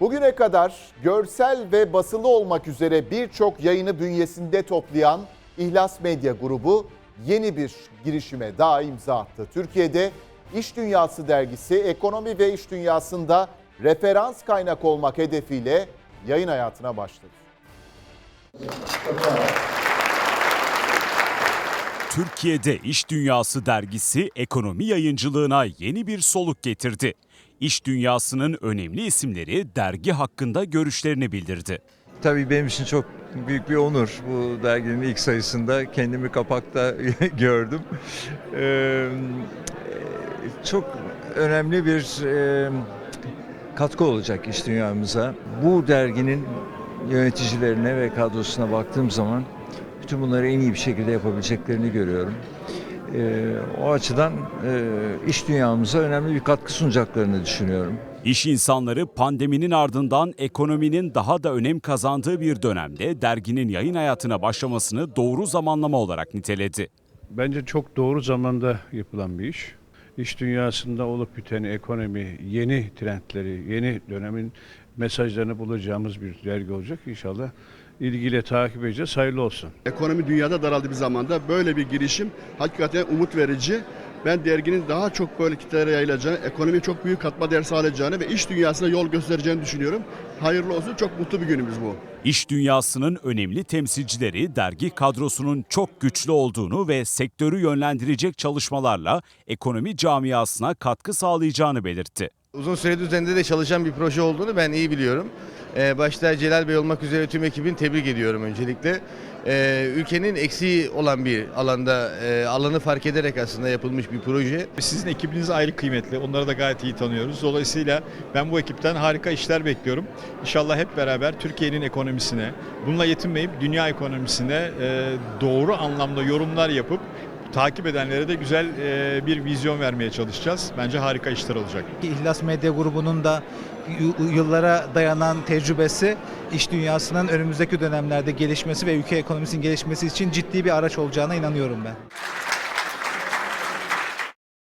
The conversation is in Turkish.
Bugüne kadar görsel ve basılı olmak üzere birçok yayını bünyesinde toplayan İhlas Medya Grubu yeni bir girişime daha imza attı. Türkiye'de İş Dünyası dergisi ekonomi ve iş dünyasında referans kaynak olmak hedefiyle yayın hayatına başladı. Türkiye'de İş Dünyası dergisi ekonomi yayıncılığına yeni bir soluk getirdi. İş dünyasının önemli isimleri dergi hakkında görüşlerini bildirdi. Tabii benim için çok büyük bir onur. Bu derginin ilk sayısında kendimi kapakta gördüm. Ee, çok önemli bir e, katkı olacak iş dünyamıza. Bu derginin yöneticilerine ve kadrosuna baktığım zaman bütün bunları en iyi bir şekilde yapabileceklerini görüyorum. Ee, o açıdan e, iş dünyamıza önemli bir katkı sunacaklarını düşünüyorum. İş insanları pandeminin ardından ekonominin daha da önem kazandığı bir dönemde derginin yayın hayatına başlamasını doğru zamanlama olarak niteledi. Bence çok doğru zamanda yapılan bir iş. İş dünyasında olup biteni, ekonomi, yeni trendleri, yeni dönemin mesajlarını bulacağımız bir dergi olacak. İnşallah ilgiyle takip edeceğiz. Hayırlı olsun. Ekonomi dünyada daraldı bir zamanda. Böyle bir girişim hakikaten umut verici. Ben derginin daha çok böyle kitlelere yayılacağını, ekonomiye çok büyük katma değer sağlayacağını ve iş dünyasına yol göstereceğini düşünüyorum. Hayırlı olsun. Çok mutlu bir günümüz bu. İş dünyasının önemli temsilcileri dergi kadrosunun çok güçlü olduğunu ve sektörü yönlendirecek çalışmalarla ekonomi camiasına katkı sağlayacağını belirtti. Uzun süredir üzerinde de çalışan bir proje olduğunu ben iyi biliyorum. Ee, başta Celal Bey olmak üzere tüm ekibin tebrik ediyorum öncelikle. Ee, ülkenin eksiği olan bir alanda e, alanı fark ederek aslında yapılmış bir proje. Sizin ekibiniz ayrı kıymetli. Onları da gayet iyi tanıyoruz. Dolayısıyla ben bu ekipten harika işler bekliyorum. İnşallah hep beraber Türkiye'nin ekonomisine, bununla yetinmeyip dünya ekonomisine e, doğru anlamda yorumlar yapıp takip edenlere de güzel e, bir vizyon vermeye çalışacağız. Bence harika işler olacak. İhlas Medya Grubu'nun da yıllara dayanan tecrübesi iş dünyasının önümüzdeki dönemlerde gelişmesi ve ülke ekonomisinin gelişmesi için ciddi bir araç olacağına inanıyorum ben.